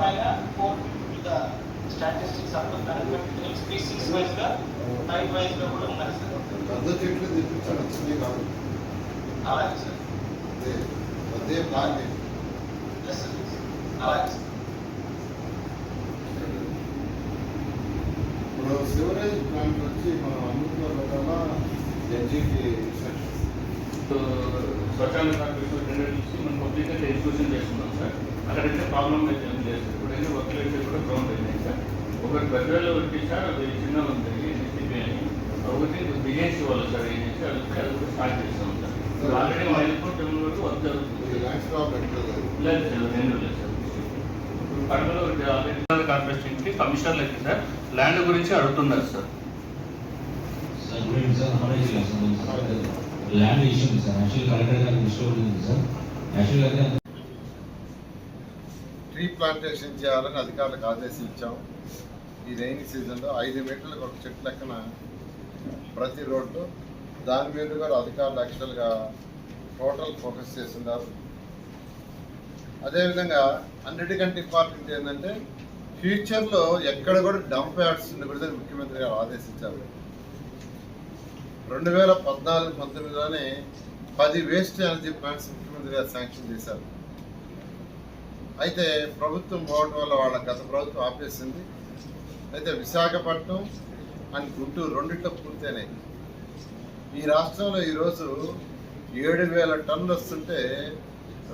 పైన four feet మీద statistics అప్పుడు స్పీసీస్ వైజ్గా టైప్ వైజ్గా కూడా ఉన్నాయి సార్ పెద్ద చెట్లు తెప్పించడం వచ్చింది కాదు అలాగే సార్ అదే అదే ప్లాన్ ఎస్ సార్ అలాగే సార్ ఇప్పుడు సివరేజ్ ప్లాంట్ వచ్చి మనం అమృతలో పెట్టాలా ఎన్జీకి ఇన్స్ట్రక్షన్స్ స్వచ్ఛాంద కార్మికులు మనం పబ్లిక్గా ఎడ్యుకేషన్ చేస్తున్నాం సార్. అక్కడైతే ప్రాబ్లం అయితే ఏం లేదు సార్. ఇప్పుడైతే వర్క్లు అయితే కూడా గ్రౌండ్ అయినాయి సార్. ఒకటి పెద్దలో వచ్చి సార్ అది చిన్న ఉంది ఎన్సీపీ అని. ఒకటి బిజెన్సీ వాళ్ళు సార్ ఏం చేసి అది అది కూడా స్టార్ట్ చేస్తాం సార్. ఆల్రెడీ మా ఎయిర్పోర్ట్ టెంపుల్ వరకు వర్క్ జరుగుతుంది. లేదు సార్ రెండు లేదు సార్. కడపలో ఆల్రెడీ కార్పొరేషన్కి కమిషనర్లు అయితే సార్ ల్యాండ్ గురించి అడుగుతున్నారు sir? Sir land issue sir actual collector గారికి డిస్టర్బ్ ఉంది సార్ యాక్చువల్గా అయితే ట్రీ ప్లాంటేషన్ చేయాలని అధికారులకు ఆదేశం ఇచ్చాం. ఈ రైనీ సీజన్లో ఐదు మీటర్లకు ఒక చెట్టు లెక్కన ప్రతి రోడ్డు దాని మీద కూడా అధికారులు యాక్చువల్గా టోటల్ ఫోకస్ చేస్తున్నారు. అదేవిధంగా అన్నిటికంటే ఇంపార్టెంట్ ఏంటంటే ఫ్యూచర్లో ఎక్కడ కూడా డంప్ యాడ్స్ ఉండకూడదని ముఖ్యమంత్రి గారు ఆదేశించారు. రెండు వేల పద్నాలుగు పంతొమ్మిదిలోనే పది వేస్ట్ ఎనర్జీ ప్లాంట్స్ ముఖ్యమంత్రి గారు శాంక్షన్ చేశారు. అయితే ప్రభుత్వం పోవడం వల్ల వాళ్ళ గత ప్రభుత్వం ఆపేసింది. అయితే విశాఖపట్నం అండ్ గుంటూరు రెండిట్లో పూర్తయినాయి. ఈ రాష్ట్రంలో ఈరోజు ఏడు వేల టన్నులు వస్తుంటే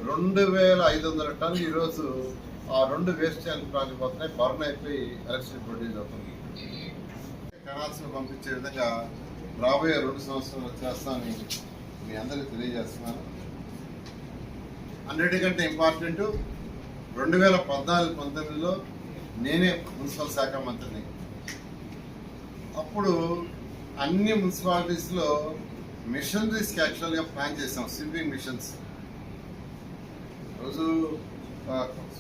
రెండు వేల ఐదు వందల టన్నులు ఈరోజు ఆ రెండు వేస్ట్ ప్రాజెక్ట్ పోతున్నాయి. బర్న్ అయిపోయి ఎలక్ట్రిసిటీ ప్రొడ్యూస్ అవుతుంది. కణాల్సిన పంపించే విధంగా రాబోయే రెండు సంవత్సరాలు చేస్తామని మీ అందరికీ తెలియజేస్తున్నాను. అన్నిటికంటే ఇంపార్టెంట్ రెండు వేల పద్నాలుగు పంతొమ్మిదిలో నేనే మున్సిపల్ శాఖ మంత్రిని. అప్పుడు అన్ని మున్సిపాలిటీస్లో మిషనరీస్కి యాక్చువల్గా ప్లాన్ చేసాం స్వీపింగ్ మిషన్స్. రోజు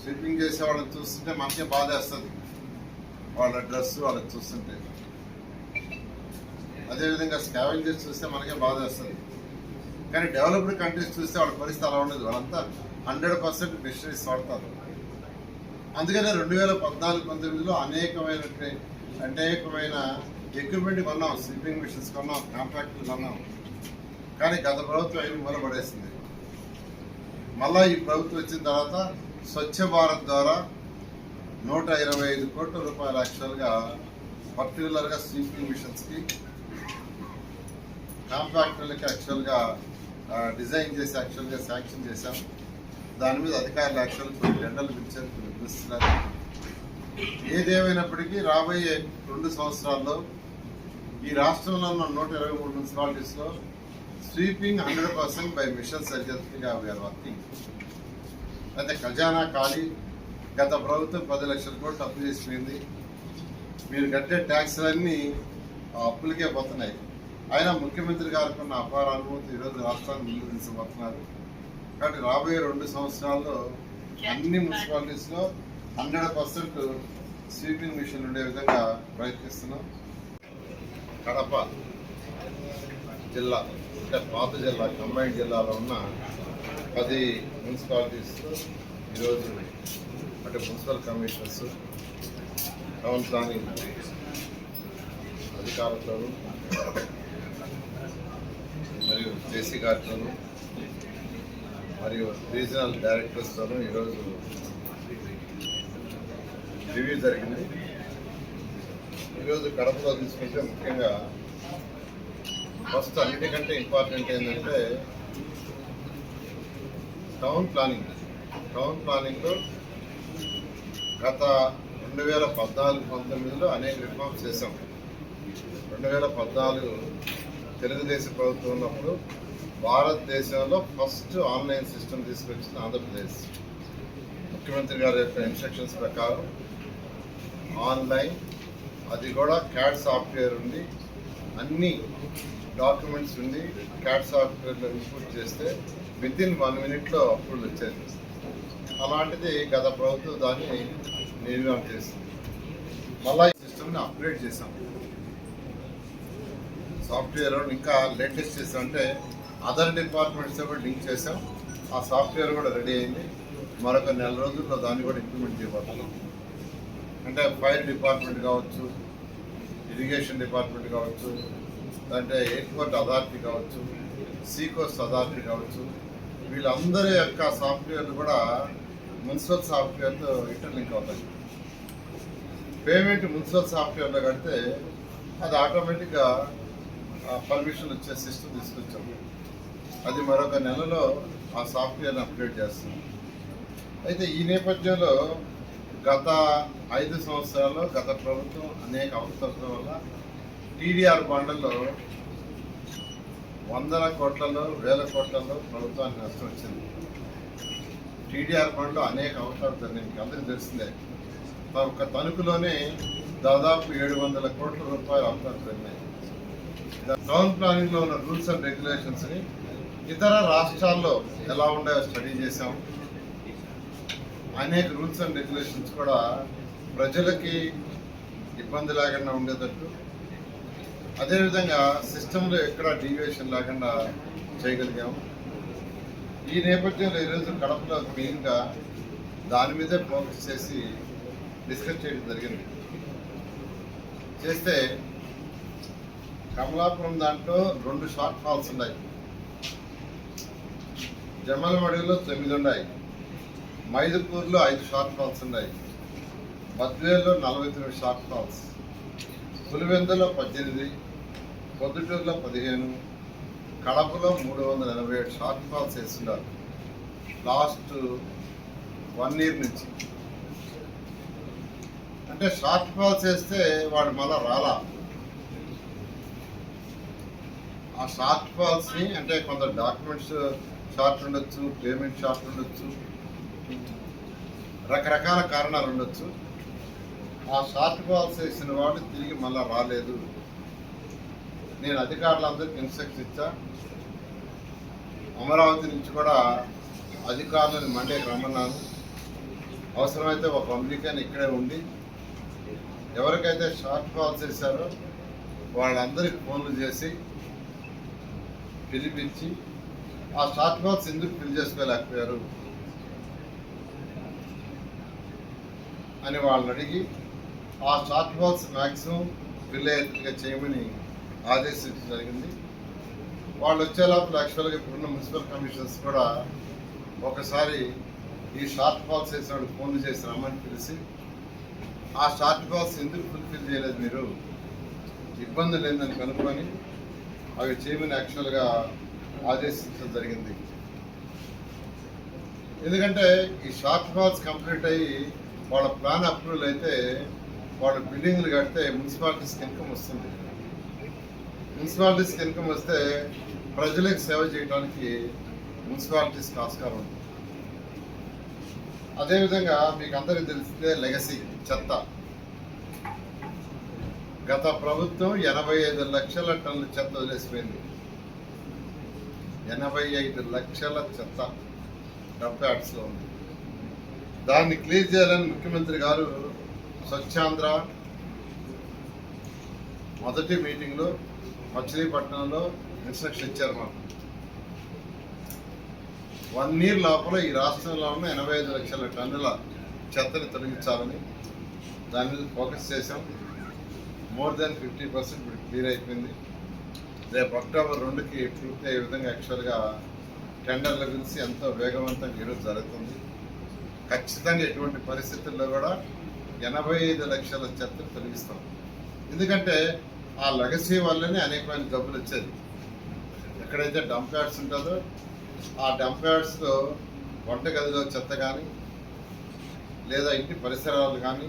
స్వీపింగ్ చేసే వాళ్ళని చూస్తుంటే మనకే బాధ వేస్తుంది వాళ్ళ డ్రెస్ వాళ్ళని చూస్తుంటే. అదేవిధంగా స్కావెంజర్స్ చూస్తే మనకే బాధ వస్తుంది. కానీ డెవలప్డ్ కంట్రీస్ చూస్తే వాళ్ళ పరిస్థితి అలా ఉండదు. వాళ్ళంతా హండ్రెడ్ పర్సెంట్ మిషనరీస్ వాడతారు. అందుకనే రెండు వేల పద్నాలుగు పంతొమ్మిదిలో అనేకమైన అనేకమైన ఎక్విప్మెంట్ కొన్నాం. స్లీపింగ్ మిషన్స్ కొన్నాం. కాంట్రాక్టులు కొన్నాం. కానీ గత ప్రభుత్వం ఏమి మూలపడేసింది మళ్ళా ఈ ప్రభుత్వం వచ్చిన తర్వాత స్వచ్ఛ భారత్ ద్వారా నూట ఇరవై ఐదు కోట్ల రూపాయలు యాక్చువల్గా పర్టికులర్గా స్లీపింగ్ మిషన్స్కి కాంపాక్టర్లకి యాక్చువల్గా డిజైన్ చేసి యాక్చువల్గా శాంక్షన్ చేశాం. దాని మీద అధికారులు యాక్చువల్ కొన్ని టెండర్లు పిలిచారు కొన్ని పిలుస్తున్నారు. ఏదేమైనప్పటికీ రాబోయే రెండు సంవత్సరాల్లో ఈ రాష్ట్రంలో ఉన్న నూట ఇరవై మూడు మున్సిపాలిటీస్లో sweeping hundred percent by mission సర్జరీగా we are working అయితే ఖజానా ఖాళీ. గత ప్రభుత్వం పది లక్షల కోట్లు అప్పు చేసిపోయింది. మీరు కట్టే ట్యాక్స్లన్నీ అప్పులకే పోతున్నాయి. అయినా ముఖ్యమంత్రి గారికి ఉన్న అపార అనుభూతి ఈరోజు రాష్ట్రాన్ని ముందు తీసుకుపోతున్నారు కాబట్టి రాబోయే రెండు సంవత్సరాల్లో అన్ని మున్సిపాలిటీస్లో హండ్రెడ్ పర్సెంట్ స్వీపింగ్ మిషన్ ఉండే విధంగా ప్రయత్నిస్తున్నాం. కడప జిల్లా అంటే పాత జిల్లా కంబైన్ జిల్లాలో ఉన్న పది మున్సిపాలిటీస్ ఈరోజు అంటే మున్సిపల్ కమిషనర్స్ టౌన్ ప్లానింగ్ అధికారులతోనూ మరియు జేసీ గారితోనూ మరియు రీజనల్ డైరెక్టర్స్తోనూ ఈరోజు రివ్యూ జరిగింది. ఈరోజు కడపలో తీసుకుంటే ముఖ్యంగా ఫస్ట్ అన్నిటికంటే ఇంపార్టెంట్ ఏంటంటే టౌన్ ప్లానింగ్. టౌన్ ప్లానింగ్లో గత రెండు వేల పద్నాలుగు పంతొమ్మిదిలో అనేక రిఫార్మ్స్ చేసాం రెండు వేల పద్నాలుగు తెలుగుదేశం ప్రభుత్వం ఉన్నప్పుడు భారతదేశంలో ఫస్ట్ ఆన్లైన్ సిస్టమ్ తీసుకొచ్చింది ఆంధ్రప్రదేశ్. ముఖ్యమంత్రి గారి యొక్క ఇన్స్ట్రక్షన్స్ ప్రకారం ఆన్లైన్ అది కూడా క్యాట్ సాఫ్ట్వేర్ ఉంది. అన్ని డాక్యుమెంట్స్ ఉంది. క్యాట్ సాఫ్ట్వేర్లో ఇన్పుట్ చేస్తే విత్ ఇన్ వన్ మినిట్లో అప్రూవల్ వచ్చేది. అలాంటిది గత ప్రభుత్వం దాన్ని నిర్మాణం చేసింది. మళ్ళా ఈ సిస్టమ్ని అప్గ్రేడ్ చేసాం సాఫ్ట్వేర్ ఇంకా లేటెస్ట్ చేసాం అంటే అదర్ డిపార్ట్మెంట్స్తో కూడా లింక్ చేసాం ఆ సాఫ్ట్వేర్ కూడా రెడీ అయింది. మరొక నెల రోజుల్లో దాన్ని కూడా ఇంప్లిమెంట్ చేయబోతున్నాం. అంటే ఫైర్ డిపార్ట్మెంట్ కావచ్చు ఇరిగేషన్ డిపార్ట్మెంట్ కావచ్చు అంటే ఎయిర్పోర్ట్ అథారిటీ కావచ్చు సీకోస్ట్ అథారిటీ కావచ్చు. వీళ్ళందరి యొక్క సాఫ్ట్వేర్లు కూడా మున్సిపల్ సాఫ్ట్వేర్తో ఇంటర్లింక్ అవుతాయి. పేమెంట్ మున్సిపల్ సాఫ్ట్వేర్లో కడితే అది ఆటోమేటిక్గా పర్మిషన్ వచ్చే సిస్టమ్ తీసుకొచ్చాము అది మరొక నెలలో ఆ సాఫ్ట్వేర్ని అప్డేట్ చేస్తున్నాం అయితే ఈ నేపథ్యంలో గత ఐదు సంవత్సరాల్లో గత ప్రభుత్వం అనేక అవసరాల వల్ల టీడీఆర్ బండల్లో వందల కోట్లలో వేల కోట్లలో ప్రభుత్వానికి నష్టం వచ్చింది. టీడీఆర్ బండ్లో అనేక అవసరాలు జరిగింది అందరికీ తెలిసిందే. ఒక తణుకులోనే దాదాపు ఏడు వందల కోట్ల రూపాయల అవసరాలు జరిగినాయి. టౌన్ ప్లానింగ్లో ఉన్న రూల్స్ అండ్ రెగ్యులేషన్స్ని ఇతర రాష్ట్రాల్లో ఎలా ఉన్నాయో స్టడీ చేశాం. అనేక రూల్స్ అండ్ రెగ్యులేషన్స్ కూడా ప్రజలకి ఇబ్బంది లేకుండా ఉండేటట్టు. అదేవిధంగా సిస్టంలో ఎక్కడ డీవియేషన్ లేకుండా చేయగలిగాము ఈ నేపథ్యంలో ఈరోజు కడపలో మెయిన్గా దాని మీదే ఫోకస్ చేసి డిస్కస్ చేయడం జరిగింది. చేస్తే కమలాపురం దాంట్లో రెండు షార్ట్ ఫాల్స్ ఉన్నాయి. జమలమడిలో తొమ్మిది ఉన్నాయి. మైదుపూర్లో ఐదు షార్ట్ ఫాల్స్ ఉన్నాయి. బద్వేల్లో నలభై తొమ్మిది షార్ట్ ఫాల్స్. పులివెందులో పద్దెనిమిది పొద్దుటూరులో పదిహేను కడపలో మూడు వందల ఎనభై ఏడు షార్ట్ ఫాల్స్ వేస్తున్నారు. లాస్ట్ వన్ ఇయర్ నుంచి. అంటే షార్ట్ ఫాల్స్ వేస్తే వాడు మళ్ళా రాలా. ఆ షార్ట్ ఫాల్స్ని అంటే కొంత డాక్యుమెంట్స్ షార్ట్ ఉండొచ్చు పేమెంట్ షార్ట్ ఉండొచ్చు రకరకాల కారణాలు ఉండొచ్చు. ఆ షార్ట్ ఫాల్స్ వేసిన వాడు తిరిగి మళ్ళీ రాలేదు. నేను అధికారులందరికీ ఇన్స్ట్రక్షన్ ఇచ్చా. అమరావతి నుంచి కూడా అధికారులను మండేకి రమ్మన్నాను. అవసరమైతే ఒక అమెరికన్ ఇక్కడే ఉండి ఎవరికైతే షార్ట్ ఫాల్స్ వేశారో వాళ్ళందరికీ ఫోన్లు చేసి పిలిపించి ఆ షార్ట్ బాక్స్ ఎందుకు ఫిల్ చేసుకోలేకపోయారు అని వాళ్ళని అడిగి ఆ షార్ట్ ఫాల్స్ మ్యాక్సిమం ఫిల్ అయ్యేట్టుగా చేయమని ఆదేశించడం జరిగింది. వాళ్ళు వచ్చే లోపల యాక్చువల్గా ఇప్పుడున్న మున్సిపల్ కమిషనర్స్ కూడా ఒకసారి ఈ షార్ట్ ఫాల్స్ వేసిన వాళ్ళు ఫోన్లు చేసి రమ్మని పిలిచి ఆ షార్ట్ బాక్స్ ఎందుకు ఫుల్ఫిల్ చేయలేదు మీరు? ఇబ్బంది లేదని కనుక్కొని అవి చేయమని యాక్చువల్గా ఆదేశించడం జరిగింది. ఎందుకంటే ఈ షార్ట్ ఫాల్స్ కంప్లీట్ అయ్యి వాళ్ళ ప్లాన్ అప్రూవల్ అయితే వాళ్ళ బిల్డింగ్లు కడితే మున్సిపాలిటీస్కి ఇన్కమ్ వస్తుంది. మున్సిపాలిటీస్కి ఇన్కమ్ వస్తే ప్రజలకు సేవ చేయడానికి మున్సిపాలిటీస్కి ఆస్కారం ఉంది. అదేవిధంగా మీకు అందరికీ తెలిసిందే లెగసీ చెత్త. గత ప్రభుత్వం ఎనభై ఐదు లక్షల టన్నుల చెత్త వదిలేసిపోయింది. ఎనభై ఐదు లక్షల చెత్త డంప్ ఉంది. దాన్ని క్లీజ్ చేయాలని ముఖ్యమంత్రి గారు స్వచ్ఛాంధ్ర మొదటి మీటింగ్లో మచిలీపట్నంలో ఇన్స్ట్రక్షన్ ఇచ్చారు మాకు. వన్ ఇయర్ లోపల ఈ రాష్ట్రంలో ఉన్న ఎనభై ఐదు లక్షల టన్నుల చెత్తని తొలగించాలని దాని మీద ఫోకస్ చేశాం. మోర్ దాన్ ఫిఫ్టీ పర్సెంట్ ఇప్పుడు క్లియర్ అయిపోయింది. రేపు అక్టోబర్ రెండుకి పూర్తి అయ్యే విధంగా యాక్చువల్గా టెండర్ల గురించి ఎంతో వేగవంతంగా ఈరోజు జరుగుతుంది. ఖచ్చితంగా ఎటువంటి పరిస్థితుల్లో కూడా ఎనభై ఐదు లక్షల చెత్తను తొలగిస్తాం. ఎందుకంటే ఆ లగసీ వల్లనే అనేకమైన డబ్బులు వచ్చేది. ఎక్కడైతే డంప్ యార్డ్స్ ఉంటుందో ఆ డంప్ యార్డ్స్లో వంటగదిలో చెత్త కానీ లేదా ఇంటి పరిసరాలు కానీ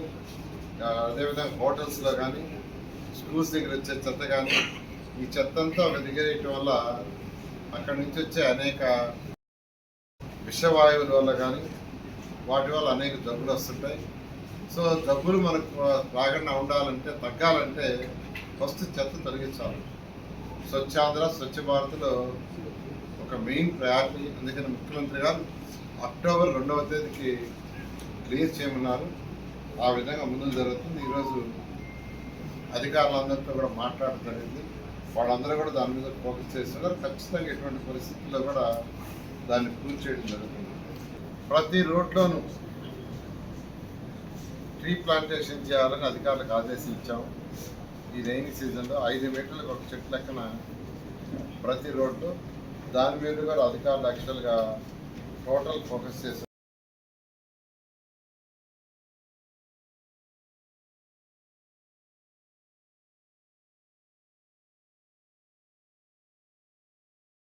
అదేవిధంగా హోటల్స్లో కానీ స్కూల్స్ దగ్గర వచ్చే చెత్త కానీ ఈ చెత్త అంతా ఒక దిగేయటం వల్ల అక్కడి నుంచి వచ్చే అనేక విషవాయువుల వల్ల కానీ వాటి వల్ల అనేక జబ్బులు వస్తుంటాయి. సో జబ్బులు మనకు రాకుండా ఉండాలంటే తగ్గాలంటే ఫస్ట్ చెత్త తొలగించాలి. స్వచ్ఛాంధ్ర స్వచ్ఛ భారత్లో ఒక మెయిన్ ప్రయారిటీ అందుకని ముఖ్యమంత్రి గారు అక్టోబర్ రెండవ తేదీకి క్లియర్ చేయమన్నారు. ఆ విధంగా ముందు జరుగుతుంది. ఈరోజు అధికారులందరితో కూడా మాట్లాడడం జరిగింది. వాళ్ళందరూ కూడా దాని మీద ఫోకస్ చేస్తున్నారు. ఖచ్చితంగా ఎటువంటి పరిస్థితుల్లో కూడా దాన్ని పూర్తి చేయడం జరుగుతుంది. ప్రతి రోడ్లోనూ ట్రీ ప్లాంటేషన్ చేయాలని అధికారులకు ఆదేశం ఇచ్చాము. ఈ రైనీ సీజన్లో ఐదు మీటర్లకు ఒక చెట్టు లెక్కన ప్రతి రోడ్డు దాని మీద కూడా అధికారులు యాక్చువల్గా టోటల్ ఫోకస్ చేశారు